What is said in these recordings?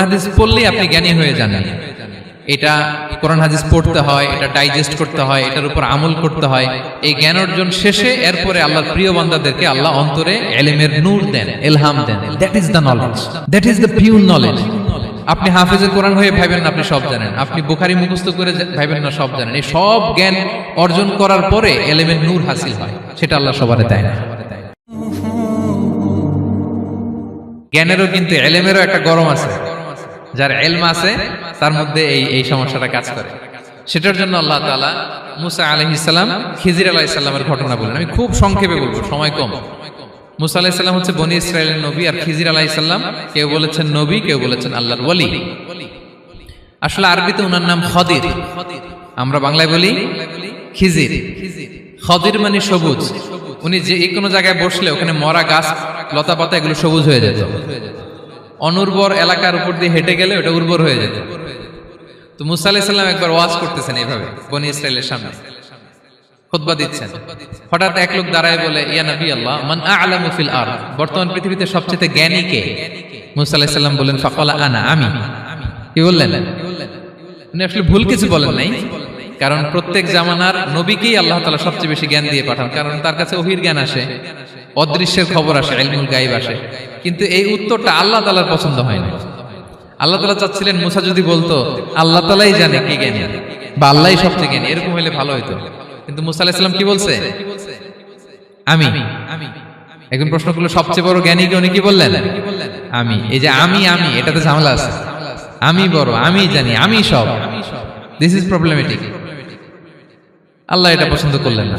হাদিস পড়লেই আপনি জ্ঞানী হয়ে জানেন এটা কোরআন হাদিস পড়তে হয়, এটা ডাইজেস্ট করতে হয়, এটার উপর আমল করতে হয়। এই জ্ঞান অর্জন শেষে এরপরে আল্লাহর প্রিয় বান্দাদেরকে আল্লাহ অন্তরে এলেমের নূর দেন, এলহাম দেন। That is the knowledge that is the pure knowledge আপনি হাফেজে কোরআন হয়ে ভাইবেন না, আপনি সব জানেন। আপনি বুখারি মুখস্থ করে ভাইবেন না, সব জানেন। এই সব জ্ঞান অর্জন করার পরে এলেমের নূর হাসিল হয়। সেটা আল্লাহ সবারে দেয় না। জ্ঞানেরও কিন্তু এলেমেরও একটা গরম আছে। যার এলম আছে, তার মধ্যে এই এই সমস্যাটা কাজ করে। সেটার জন্য আল্লাহ তাআলা মুসা আলহিসাল্লাম খিজির আলাইসাল্লামের ঘটনা বলেন আমি খুব সংক্ষেপে বলব, সময় কম। মুসা আলাহ আলাইসাল্লাম হচ্ছে বনি ইসরায়েলের নবী আর খিজির আলাইসাল্লাম কেউ বলেছেন নবী, কেউ বলেছেন আল্লাহর ওয়ালি। আসলে আরবিতে ওনার নাম খদির। আমরা বাংলায় বলি খিজির। খদির মানে সবুজ। উনি যে কোনো জায়গায় বসলে ওখানে মরা গাছ লতা পাতা এগুলো সবুজ হয়ে যেত। অনুর্বর এলাকার উপর দিয়ে হেঁটে গেলে ওটা উর্বর হয়ে যেত। তো মুসা আলাইসাল্লাম একবার ওয়াজ করতেছেন এইভাবে, বনি ইসরায়েলের সামনে। খুতবা দিচ্ছেন। হঠাৎ এক লোক দাঁড়ায় বলে, ইয়া নবী আল্লাহ, মান আ'লামু ফিল আরদ? বর্তমান পৃথিবীতে সবচেয়ে জ্ঞানী কে? মুসা আলাইহিস সালাম বলেন ফাকালা আনা, আমি। কি বললেন? উনি আসলে ভুল কিছু বলেন নাই, কারণ প্রত্যেক জামানার নবীকেই আল্লাহ তাআলা সবচেয়ে বেশি জ্ঞান দিয়ে পাঠান, কারণ তার কাছে ওহির জ্ঞান আসে। অদৃশ্যের খবর আসে ইলমুল গাইব আসে। কিন্তু এই উত্তরটা আল্লাহ তাআলার পছন্দ হয় না। আল্লাহ তালা চাচ্ছিলেন, মুসা যদি বলতো, আল্লাহ তাআলাই জানে কে জ্ঞানী, বা আল্লাহই সবচেয়ে জ্ঞানী, এরকম হলে ভালো হতো কিন্তু মুসা আলাইহিস সালাম কি বলছে? আমি। এখন প্রশ্ন করল, সবচেয়ে বড় জ্ঞানী কে উনি কি বললেন? আমি। এই যে আমি আমি, এটাতে ঝামেলা আছে। আমি বড়, আমি জানি, আমি সব। দিস ইজ প্রবলেমেটিক আল্লাহ এটা পছন্দ করলেন না।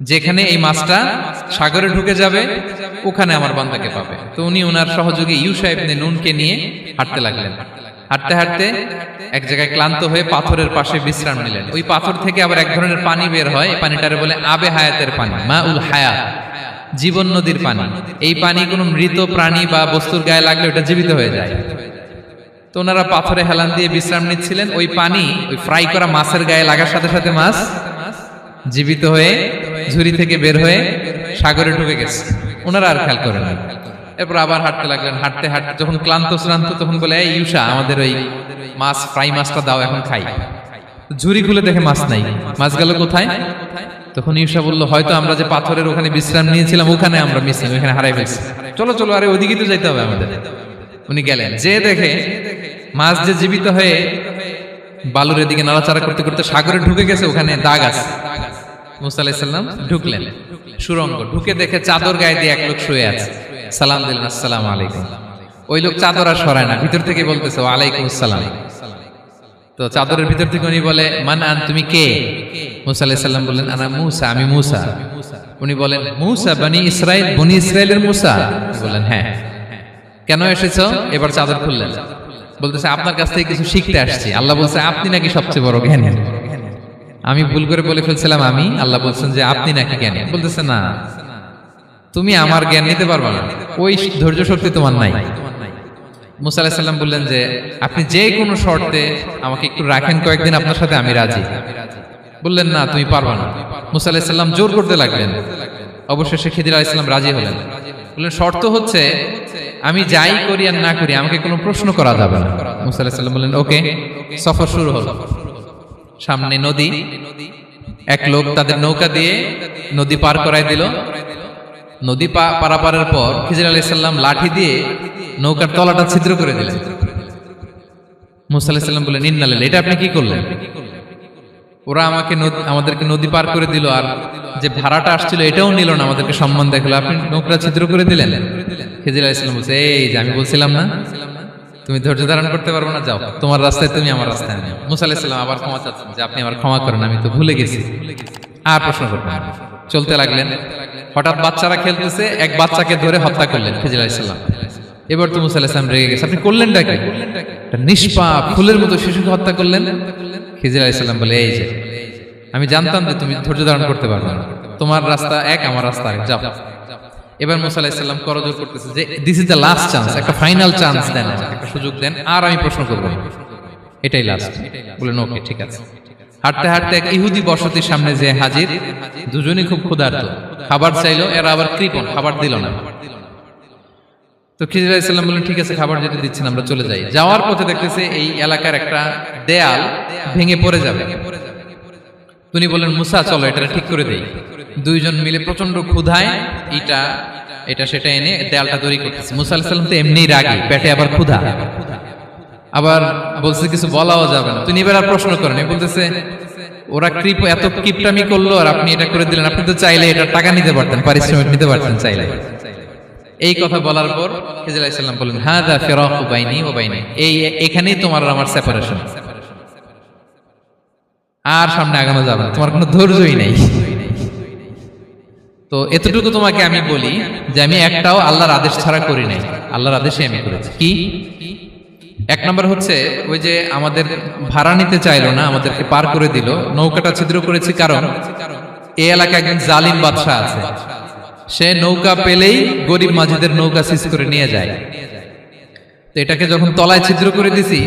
যেখানে এই মাছটা সাগরে ঢুকে যাবে ওখানে আমার বান্দাকে পাবে। তো উনি ওনার সহযোগী ইউ ইবনে নুনকে নিয়ে হাঁটতে লাগলেন। হাঁটতে হাঁটতে এক জায়গায় ক্লান্ত হয়ে পাথরের পাশে বিশ্রাম নিলেন। ওই পাথর থেকে আবার এক ধরনের পানি বের হয়। পানিটারে বলে আবে হায়াতের পানি মা উল হায়াত জীবন নদীর পানি। এই পানি কোনো মৃত প্রাণী বা বস্তুর গায়ে লাগলে ওটা জীবিত হয়ে যায়। তো ওনারা পাথরে হেলান দিয়ে বিশ্রাম নিচ্ছিলেন। ওই পানি ওই ফ্রাই করা মাছের গায়ে লাগার সাথে সাথে মাছ জীবিত হয়ে ঝুড়ি থেকে বের হয়ে সাগরে ঢুকে গেছে। ওনারা আর খেয়াল করেন না। এরপর আবার হাঁটতে লাগলেন। হাঁটতে হাঁটতে যখন ক্লান্ত শ্রান্ত, তখন বলে, এই ইউসা আমাদের ওই মাছ, ফ্রাই মাছটা দাও, এখন খাই। ঝুড়ি খুলে দেখে মাছ নাই। মাছ গেল কোথায়? তখন ইউসা বলল, হয়তো আমরা যে পাথরের ওখানে বিশ্রাম নিয়েছিলাম, ওখানে আমরা মিস ওখানে হারাই ফেলছি। চলো চলো, আরে ওদিকে তো যাইতে হবে আমাদের। উনি গেলেন। যে দেখে মাছ যে জীবিত হয়ে বালুর এদিকে নাড়াচাড়া করতে করতে সাগরে ঢুকে গেছে, ওখানে দাগ আছে। মুসা আলাইসাল্লাম ঢুকলেন। সুরঙ্গ, ঢুকে দেখে চাদর গায়ে দিয়ে এক লোক শুয়ে আছে। সালাম দিলেন, আসসালাম আলাইকুম। ওই লোক চাদর আর সরায় না, ভিতর থেকে বলতেছে, ওয়ালাইকুম আসসালাম। তো চাদরের ভিতর থেকে উনি বলে মান আন তুমি কে? মুসা আলাইসাল্লাম বললেন, আনা মুসা, আমি মুসা। উনি বলেন, মুসা, বানি ইসরায়েল বনি ইসরায়েলের মুসা? বললেন হ্যাঁ। কেন এসেছ? এবার চাদর খুললেন। বলতেছে, আপনার কাছ থেকে কিছু শিখতে আসছি। আল্লাহ বলছে, আপনি নাকি সবচেয়ে বড় জ্ঞানী? আমি ভুল করে বলে ফেলছিলাম আমি। আল্লাহ বলছেন যে আপনি নাকি জ্ঞানী। বলতেছে, না, তুমি আমার জ্ঞান নিতে পারবে না। ওই ধৈর্য শক্তি তোমার নাই। মুসা বললেন যে, আপনি যে কোনো শর্তে আমাকে একটু রাখেন কয়েকদিন আপনার সাথে, আমি রাজি। বললেন, না, তুমি পারবা না। মুসা আলাহিসাল্লাম জোর করতে লাগলেন। অবশেষে খিদির আলাইসাল্লাম রাজি হলেন। বললেন, শর্ত হচ্ছে, আমি যাই করি আর না করি, আমাকে কোনো প্রশ্ন করা যাবে না। মুসা আলাহিসাল্লাম বললেন, ওকে, সফর শুরু হলো। সামনে নদী, এক লোক তাদের নৌকা দিয়ে নদী পার করাই দিল। নদী পারাপারের পর খিজির আলাহ সাল্লাম লাঠি দিয়ে নৌকার তলাটা ছিদ্র করে দিলেন। মুসা আলাহ সাল্লাম বললেন ইন্নালেন এটা আপনি কি করলেন? ওরা আমাকে আমাদেরকে নদী পার করে দিল আর যে ভাড়াটা আসছিল এটাও নিল না, আমাদেরকে সম্মান দেখল। আপনি নৌকা ছিদ্র করে দিলেন। খিজির আলাহ সাল্লাম বলছে, এই যে আমি বলছিলাম না তুমি ধৈর্য ধারণ করতে পারব না, যাও। তোমার রাস্তায় তুমি আমার রাস্তায় আমি মুসা আলাহ সাল্লাম আবার ক্ষমা চাচ্ছেন যে, আপনি আমার ক্ষমা করেন, আমি তো ভুলে গেছি। আর প্রশ্ন করবেন চলতে লাগলেন। হঠাৎ বাচ্চারা খেলতেছে, এক বাচ্চাকে ধরে হত্যা করলেন আলাইসাল্লাম এবার তো মুসা আলাইহিস রেগে গেছে। আপনি করলেনটা কি একটা নিষ্পাপ ফুলের মতো শিশুকে হত্যা করলেন। খিজির আলাইহিস সালাম বলে, এই যে, আমি জানতাম যে তুমি ধৈর্য ধারণ করতে পারবে না। তোমার রাস্তা এক, আমার রাস্তা এক যাও। এবার মুসা আলাইহিস সালাম করজোর করতেছে যে this is the last chance একটা ফাইনাল চান্স দেন একটা সুযোগ দেন, আর আমি প্রশ্ন করব। এটাই লাস্ট বলেন ওকে ঠিক আছে। হাঁটতে হাঁটতে এক ইহুদি বসতির সামনে যে হাজির, দুজনই খুব ক্ষুধার্ত। খাবার চাইলো, এরা আবার কৃপণ, খাবার দিল না। তো খিজির আলাইসাল্লাম বললেন, ঠিক আছে, খাবার যেটা দিচ্ছেন, আমরা চলে যাই। যাওয়ার পথে দেখতেছে এই এলাকার একটা দেয়াল ভেঙে পড়ে যাবে। তিনি বললেন, মুসা, চলো এটা ঠিক করে দেই। দুইজন মিলে প্রচণ্ড ক্ষুধায় এটা এটা, সেটা এনে দেয়ালটা তৈরি করতেছে। মুসা আলাইসাল্লাম তো এমনিই রাগি, পেটে আবার ক্ষুধা। আবার বলছে, কিছু বলাও যাবে না। তিনি এবার আর প্রশ্ন করেন বলতেছে, ওরা কৃপ, এত কিপটামি করল আর আপনি এটা করে দিলেন। আপনি তো চাইলে এটা টাকা নিতে পারতেন, পারিশ্রমিক নিতে পারতেন চাইলে। এই কথা বলার পর খিজির আলাইসাল্লাম বললেন হ্যাঁ দা ফেরক বাইনি ও বাইনি। এই, এখানেই তোমার আমার সেপারেশন আর সামনে আগানো যাবে না। তোমার কোনো ধৈর্যই নেই। তো এতটুকু তোমাকে আমি বলি যে আমি একটাও আল্লাহর আদেশ ছাড়া করি নাই। আল্লাহর আদেশে আমি করেছি। কি? এক নম্বর হচ্ছে ওই যে আমাদের ভাড়া নিতে চাইলো না, আমাদেরকে পার করে দিল, নৌকাটা ছিদ্র করেছি কারণ এই এলাকায় একজন জালিম বাদশাহ আছে। সে নৌকা পেলেই গরিব মাঝিদের নৌকা সিজ করে নিয়ে যায়। তো এটাকে যখন তলায় ছিদ্র করে দিছি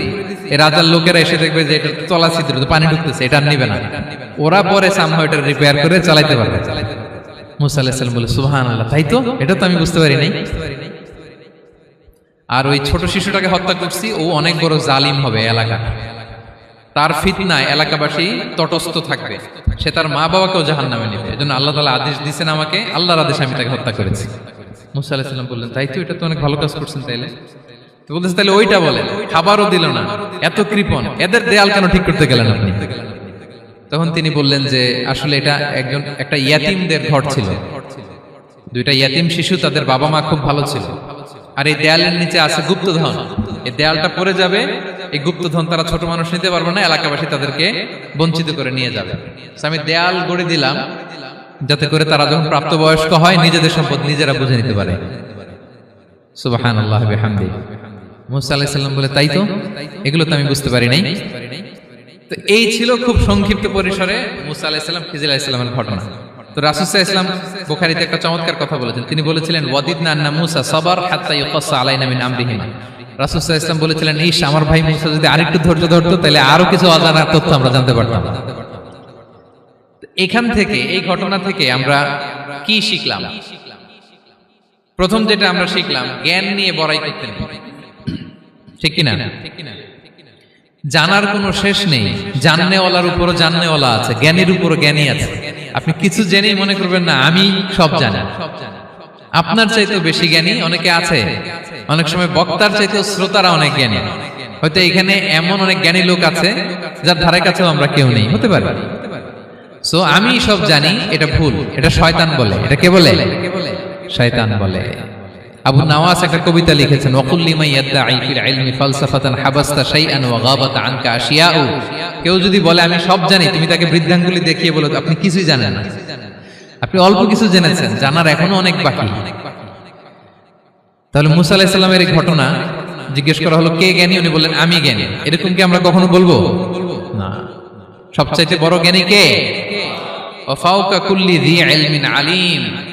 এই রাজার লোকেরা এসে দেখবে যে এটা তলা ছিদ্র পানি ঢুকতেছে, এটা নিবে না। ওরা পরে সামহ এটা রিপেয়ার করে চালাইতে পারবে। বলে সুহান আল্লাহ তাই তো? এটা তো আমি বুঝতে পারি নাই। আর ওই ছোট শিশুটাকে হত্যা করছি, ও অনেক বড় জালিম হবে এলাকা। তার ফিতনায় এলাকাবাসী তটস্থ থাকবে। সে তার মা বাবাকেও জাহান নামে নেবে। এজন্য আল্লাহ তালা আদেশ দিচ্ছেন আমাকে, আল্লাহর আদেশ আমি তাকে হত্যা করেছি। মুসা বললেন, তাই তো, এটা তো অনেক ভালো কাজ করছেন তাইলে? বলতেছে তাহলে ওইটা বলেন, খাবারও দিল না, এত কৃপণ, এদের দেয়াল কেন ঠিক করতে গেলেন আপনি? তখন তিনি বললেন যে আসলে এটা একজন একটা ইয়াতিমদের ঘর ছিল। দুইটা ইয়াতিম শিশু তাদের বাবা মা খুব ভালো ছিল। আর এই দেয়ালের নিচে আছে গুপ্তধন। এই দেয়ালটা পড়ে যাবে এই গুপ্তধন তারা ছোট মানুষ নিতে পারবে না এলাকাবাসী তাদেরকে বঞ্চিত করে নিয়ে যাবে। আমি দেয়াল গড়ে দিলাম যাতে করে তারা যখন প্রাপ্তবয়স্ক হয় নিজেদের সম্পদ নিজেরা বুঝে নিতে পারে। সুবাহান আল্লাহ হামদি মুসা আলাহিসাল্লাম বলে তাই তো? এগুলো তো আমি বুঝতে পারি নাই। তো এই ছিল খুব সংক্ষিপ্ত পরিসরে মুসা আলাহিসাল্লাম খিজির আলাহিসাল্লামের ঘটনা। তো রাসুসা ইসলাম বুখারিতে একটা চমৎকার কথা বলেছেন। তিনি বলেছিলেন ওয়াদিদ নান্না মুসা সবার হাত্তা ইউকাসা আলাইনা মিন আমরিহিমা। রাসুসা ইসলাম বলেছিলেন ইস আমার ভাই মুসা যদি আরেকটু ধৈর্য ধরতো, তাহলে আরও কিছু অজানা তথ্য আমরা জানতে পারতাম। এখান থেকে, এই ঘটনা থেকে আমরা কি শিখলাম? প্রথম যেটা আমরা শিখলাম, জ্ঞান নিয়ে বড়াই করতে নেই ঠিক কিনা? জানার কোনো শেষ নেই। জাননেওয়ালার উপরও জাননেওয়ালা আছে, জ্ঞানের উপরও জ্ঞানী আছে। আপনি কিছু জেনেই মনে করবেন না, আমি সব জানি। আপনার চাইতেও বেশি জ্ঞানী অনেকে আছে। অনেক সময় বক্তার চাইতেও শ্রোতারা অনেক জ্ঞানী। হয়তো এখানে এমন অনেক জ্ঞানী লোক আছে, যার ধারে কাছেও আমরা কেউ নেই। হতে পারে। সো আমি সব জানি, এটা ভুল। এটা শয়তান বলে। এটা কে বলে? শয়তান বলে। আবু নাওয়াস একটা কবিতা লিখেছেন কেউ যদি বলে, আমি সব জানি তুমি তাকে বৃদ্ধাঙ্গুলি দেখিয়ে বলো, আপনি কিছুই জানেন না। আপনি অল্প কিছু জেনেছেন, জানার এখনও অনেক বাকি। তাহলে মুসা এই ঘটনা জিজ্ঞেস করা হলো, কে জ্ঞানী? উনি বললেন, আমি জ্ঞানী। এরকম কি আমরা কখনো বলব? না। সবচাইতে বড় জ্ঞানী কে? ওয়াফাউকা কুল্লি যী ইলমিন আলিম।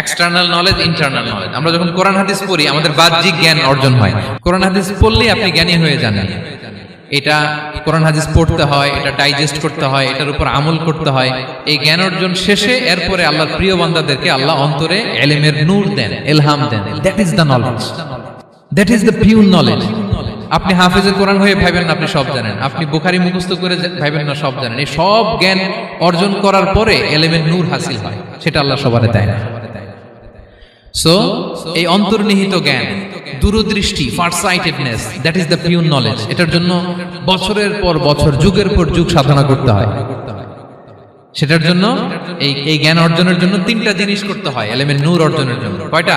এক্সটার্নাল নলেজ ইন্টারনাল নলেজ আমরা যখন কোরআন হাদিস পড়ি, আমাদের বাহ্যিক জ্ঞান অর্জন হয়। কোরআন হাদিস পড়লেই আপনি জ্ঞানী হয়ে যান। এটা কোরআন হাদিস পড়তে হয়, এটা ডাইজেস্ট করতে হয়, এটার উপর আমল করতে হয়। এই জ্ঞান অর্জন শেষে এরপরে আল্লাহর প্রিয় বান্দাদেরকে আল্লাহ অন্তরে এলেমের নূর দেন, এলহাম দেন। That is the knowledge that is the pure knowledge আপনি হাফেজে কোরআন হয়ে ভাইবেন না, আপনি সব জানেন। আপনি বুখারি মুখস্থ করে ভাইবেন না, সব জানেন। এই সব জ্ঞান অর্জন করার পরে এলেমের নূর হাসিল হয়। সেটা আল্লাহ সবারে দেয় না। সো এই অন্তর্নিহিত জ্ঞান, দূরদৃষ্টি farsightedness that is the pure knowledge এটার জন্য বছরের পর বছর, যুগের পর যুগ সাধনা করতে হয়। সেটার জন্য, এই এই জ্ঞান অর্জনের জন্য তিনটা জিনিস করতে হয় এলেমেন্ট নূর অর্জনের জন্য। কয়টা?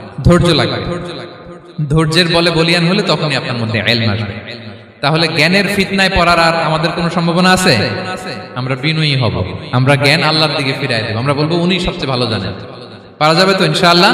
ধৈর্য লাগবে। ধৈর্যের বলে বলিয়ান হলে তখনই আপনার মধ্যে আসবে। তাহলে জ্ঞানের ফিতনায় পড়ার আর আমাদের কোনো সম্ভাবনা আছে? আমরা বিনয়ী হব। আমরা জ্ঞান আল্লাহর দিকে ফিরাই দেব। আমরা বলব উনি সবচেয়ে ভালো জানেন। পারা যাবে তো ইনশাআল্লাহ?